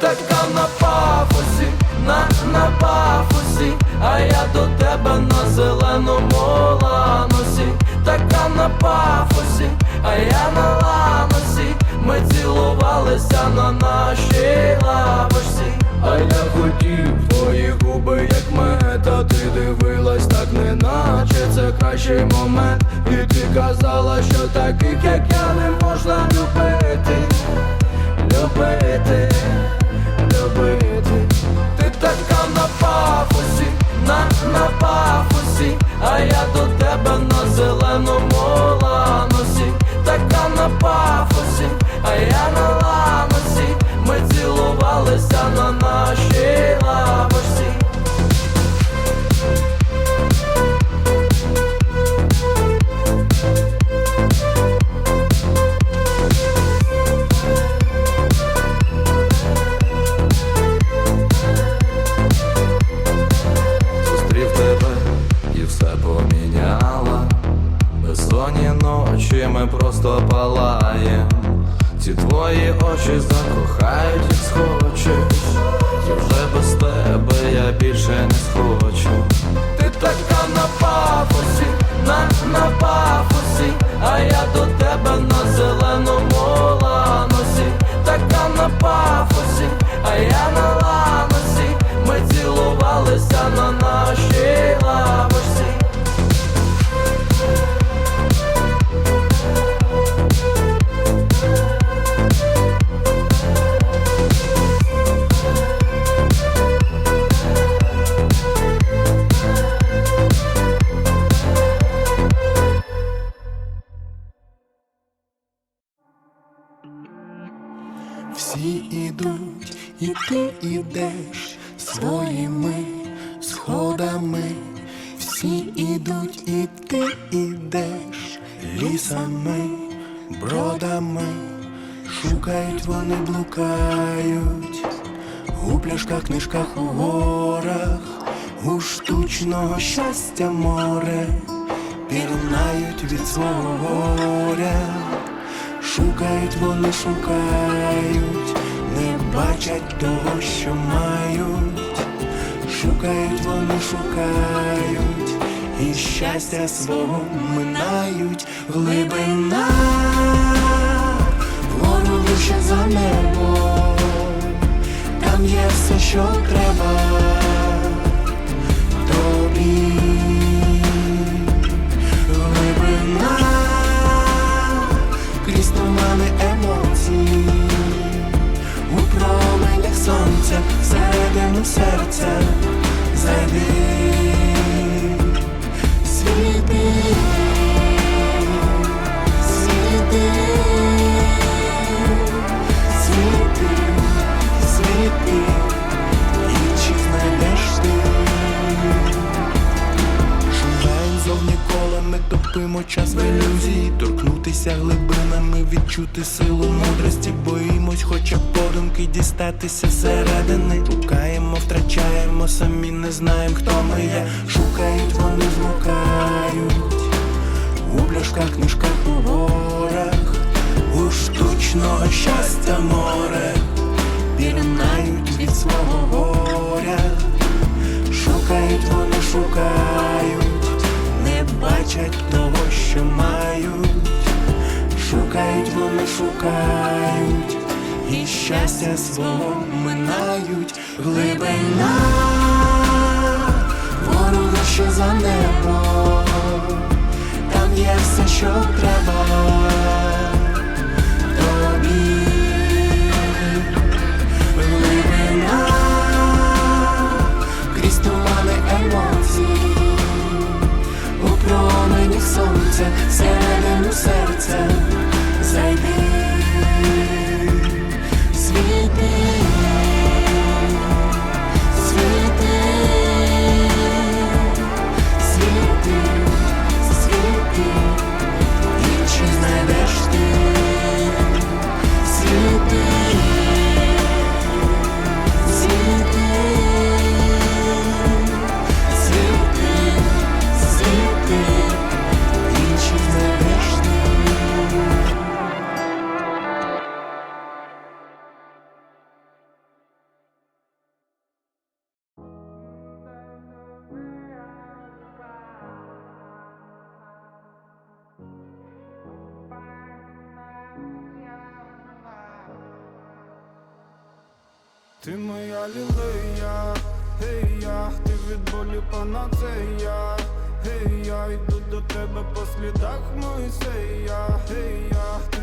така на пафосі, на, на пафосі, а я до тебе на зеленому ланосі, така на пафосі, а я на ланосі, ми цілувалися на нашій лавочці. А я хотів твої губи, як мета, ти дивилась так, неначе це кращий момент. І ти казала, що таких, як я, не можна любити, любити, любити. Ти така на пафосі, на, на пафосі, а я до тебе на зеленому ланосі, така на пафосі, просто палаєм. Ці твої очі закохають, як схочеш. І вже без тебе я більше не схочу. Ти така на пафосі, на, на пафосі, а я до тебе на зеленому ланосі, така на пафосі, а я Всі ідуть, і ти ідеш своїми сходами. Всі ідуть, і ти ідеш лісами, бродами. Шукають вони, блукають у пляшках, книжках, у горах, у штучного щастя море, пірнають від свого горя. Шукають вони, шукають, не бачать того, що мають. Шукають вони, шукають, і щастя свого минають. Глибина, відчути силу мудрості Боїмось, хоча подумки дістатися зсередини Шукаємо, втрачаємо, самі не знаємо, хто ми є. Шукають, вони змукають У пляшках, книжках, у горах. У штучного щастя море. Пірнають від свого горя. Шукають вони шукають, шукають, і щастя свого минають. Глибина, ворога що за небо, там є все, що треба Ти моя лілея, гей я, ти від болі панацея, гей я, йду до тебе по слідах Моїсея, гей я,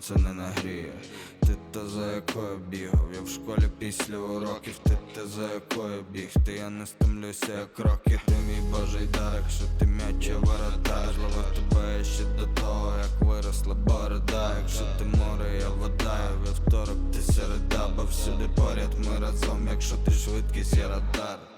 сонце не нагріє. Ти та за якою бігав, я в школі після уроків. Ти та за якою бігти, я не стомлюся як роки Ти мій божий дар, якщо ти м'яче воротар Зловив тебе ще до того, як виросла борода. Якщо ти море, я вода, я вівторок, ти середа Бо всюди поряд. Ми разом, якщо ти швидкість, я радар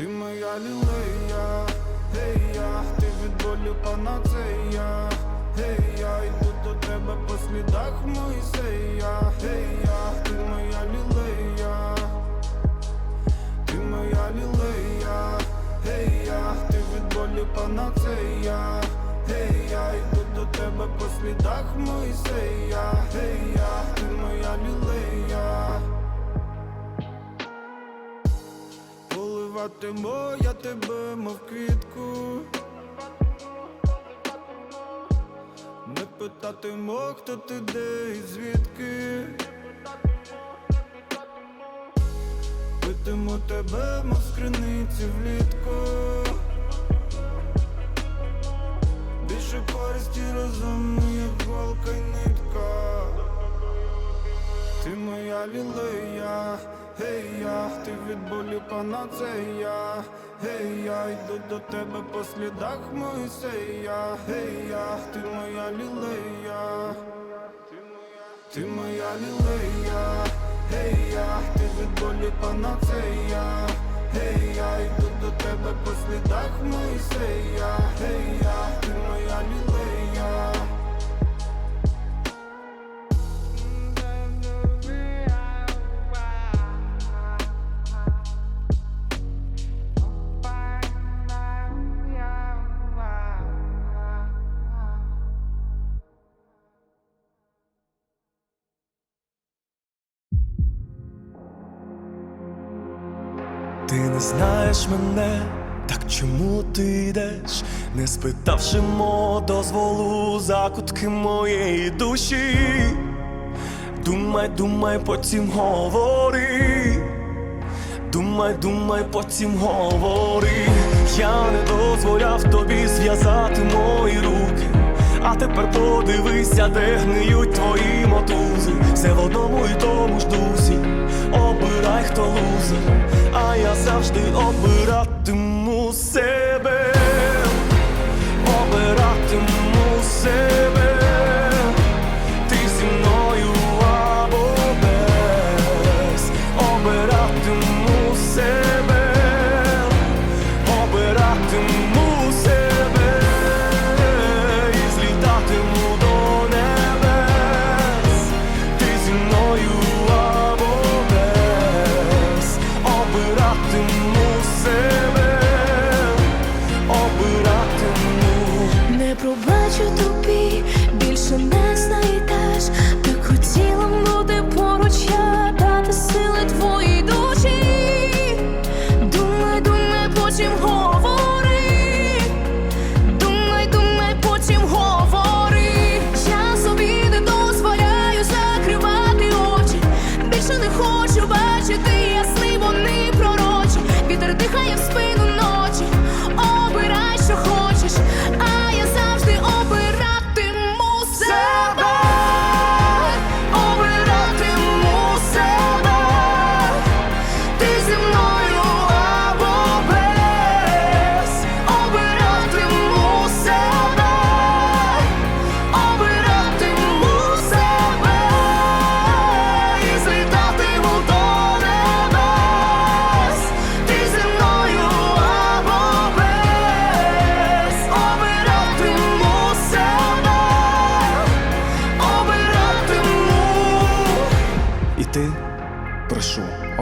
Ти моя лілея, гей я, ти від болю панацея, гей я, йду до тебе по слідах Моїсея, гей я, ти моя лілея, ти моя лілея, гей я, ти від болю панацея, гей я, йду до тебе по слідах Моїсея, гей Поливатиму я тебе, мов квітку. Не питатиму, хто ти де і звідки. Питиму тебе, мов скриниці влітку. Болю панацея, гей я, йду до тебе по слідах Моїсея, гей я, ти моя лілея, ти моя лілея, гей я, ти від болю панацея, гей я, йду до тебе по слідах Моїсея, гей я, ти моя лілея. Ти не знаєш мене, так чому ти йдеш, не спитавши мого дозволу закутки моєї душі. Думай, думай, потім говори. Думай, думай, потім говори. Я не дозволяв тобі зв'язати мої руки. А тепер подивися, де гниють твої мотузи. Все в одному і тому ж дусі. Обирай, хто лузер, я завжди обиратиму себе. Обиратиму себе.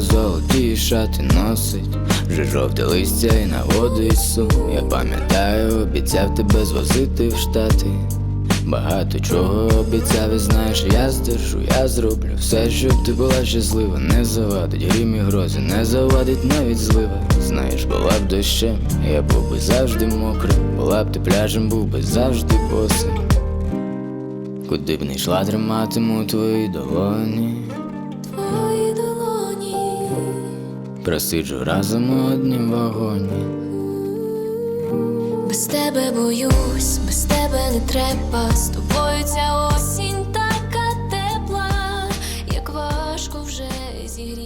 Золоті шати носить, вже жовте листя і наводить сум. Я пам'ятаю, обіцяв тебе звозити в штати. Багато чого обіцяв, і знаєш, я здержу, я зроблю все, щоб ти була щаслива, не завадить грім і грози, не завадить навіть злива. Знаєш, була б дощем, я був би завжди мокрим, була б ти пляжем, був би завжди босим. Куди б не йшла, триматиму твої долоні. просиджу разом у однім вагоні. Без тебе боюсь, без тебе не треба, з тобою ця осінь така тепла, як важко вже зігріти.